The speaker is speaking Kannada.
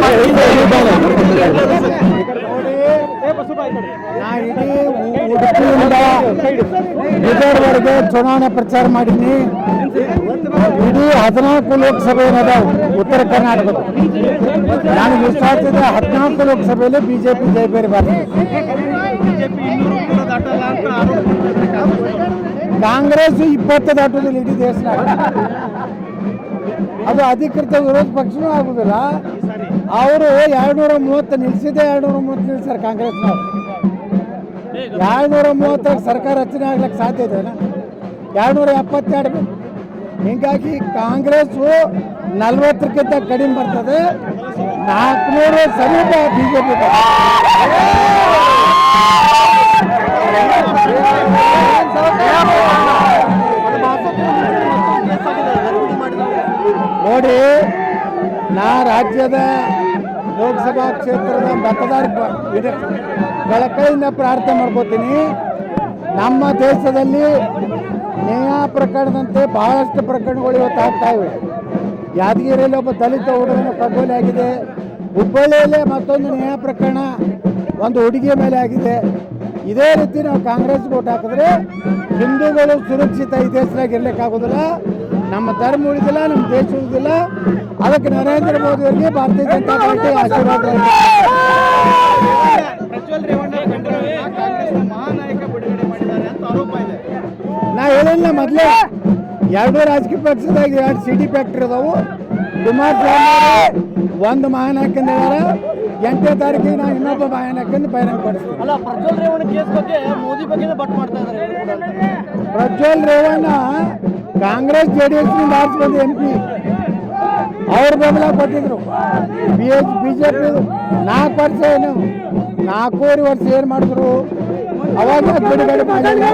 ನಾ ಇಡೀ ಚುನಾವಣೆ ಪ್ರಚಾರ ಮಾಡೀನಿ ಇಡೀ ಹದಿನಾಲ್ಕು ಲೋಕಸಭೆ ಏನದಾವ ಉತ್ತರ ಕರ್ನಾಟಕ ನಾನು ವಿಶ್ವಾಸ ಇದೆ ಹದಿನಾಲ್ಕು ಲೋಕಸಭೆಯಲ್ಲಿ ಬಿಜೆಪಿ ಜಯ ಬೇರೆ ಬರ್ತದೆ ಕಾಂಗ್ರೆಸ್ ಇಪ್ಪತ್ತು ದಾಟೋದಿಲ್ಲ ಇಡೀ ದೇಶದಾಗ ಅದು ಅಧಿಕೃತ ವಿರೋಧ ಪಕ್ಷನೂ ಆಗುದಿಲ್ಲ. ಅವರು ಎರಡ್ನೂರ ಮೂವತ್ತು ನಿಲ್ಸಿದೆ ಎರಡ್ನೂರ ಮೂವತ್ತು ನಿಲ್ಸಾರೆ ಕಾಂಗ್ರೆಸ್ನವ್ರು ಎರಡ್ನೂರ ಮೂವತ್ತಾಗ ಸರ್ಕಾರ ರಚನೆ ಆಗ್ಲಿಕ್ಕೆ ಸಾಧ್ಯ ಇದೆನಾ ಎರಡ್ನೂರ ಎಪ್ಪತ್ತೆರಡು. ಹೀಗಾಗಿ ಕಾಂಗ್ರೆಸ್ಸು ನಲ್ವತ್ತಕ್ಕಿಂತ ಕಡಿಮೆ ಬರ್ತದೆ. ನಾಲ್ಕುನೂರು ಸಮೀಪ ಬಿಜೆಪಿ ನೋಡಿ ನಾ ರಾಜ್ಯದ ಲೋಕಸಭಾ ಕ್ಷೇತ್ರದ ಮತದಾರ ಬೆಳಕೈಯಿಂದ ಪ್ರಾರ್ಥನೆ ಮಾಡ್ಕೋತೀನಿ. ನಮ್ಮ ದೇಶದಲ್ಲಿ ನ್ಯಾಯ ಪ್ರಕರಣದಂತೆ ಬಹಳಷ್ಟು ಪ್ರಕರಣಗಳು ಇವತ್ತು ಆಗ್ತಾ ಇವೆ. ಯಾದಗಿರಿಯಲ್ಲಿ ಒಬ್ಬ ದಲಿತ ಹುಡುಗನ ಕಗ್ಗೋಲೆ ಆಗಿದೆ. ಹುಬ್ಬಳ್ಳಿಯಲ್ಲೇ ಮತ್ತೊಂದು ನ್ಯಾಯ ಪ್ರಕರಣ ಒಂದು ಹುಡುಗಿಯ ಮೇಲೆ ಆಗಿದೆ. ಇದೇ ರೀತಿ ನಾವು ಕಾಂಗ್ರೆಸ್ ಓಟ್ ಹಾಕಿದ್ರೆ ಹಿಂದೂಗಳು ಸುರಕ್ಷಿತ ಈ ದೇಶದಾಗ ಇರ್ಲಿಕ್ಕಾಗೋದಿಲ್ಲ ನಮ್ಮ ಧರ್ಮ ಉಳಿದಿಲ್ಲ ನಮ್ಮ ದೇಶ ಉಳಿದಿಲ್ಲ. ಅದಕ್ಕೆ ನರೇಂದ್ರ ಮೋದಿ ಅವರಿಗೆ ಭಾರತೀಯ ಜನತಾ ಪಾರ್ಟಿ ಆಶೀರ್ವಾದ ನಾ ಹೇಳಿಲ್ಲ ಮೊದಲೇ ಎರಡು ರಾಜಕೀಯ ಪಕ್ಷದಾಗ ಎರಡು ಸಿಟಿ ಫ್ಯಾಕ್ಟ್ರಿ ಅದಾವು. ಕುಮಾರಸ್ವಾಮಿ ಒಂದು ಮಹಾನಾಯಕಂದ ಹೇಳ್ಯಾರ ಎಂಟನೇ ತಾರೀಕಿಗೆ ನಾವು ಇನ್ನೊಬ್ಬ ಮಹಾನಾಯಕಂದು ಬಹಿರಂಗ ಪಡಿಸ್ತೀನಿ ಅಲ್ಲ ಪ್ರಜ್ವಲ್ ರೇವಣ್ಣ ಕೇಸ್ ಬಗ್ಗೆ ಮೋದಿ ಬಗ್ಗೆ ಬಟ್ ಮಾಡ್ತಾ ಇದ್ದಾರೆ. ಪ್ರಜ್ವಲ್ ರೇವಣ್ಣ ಕಾಂಗ್ರೆಸ್ ಜೆ ಡಿ ಎಸ್ನಿಂದ ಆರಿಸಿ ಬಂದ ಎಂ ಪಿ. ಅವ್ರ ಬೆಂಬಲ ಕೊಟ್ಟಿದ್ರು. B H B J P ನಾಲ್ಕು ವರ್ಷ ಏನು ನಾಲ್ಕೂವರೆ ವರ್ಷ ಏನು ಮಾಡಿದ್ರು? ಅವಾಗ ಬಿಡುಗಡೆ ಮಾಡಿಲ್ಲ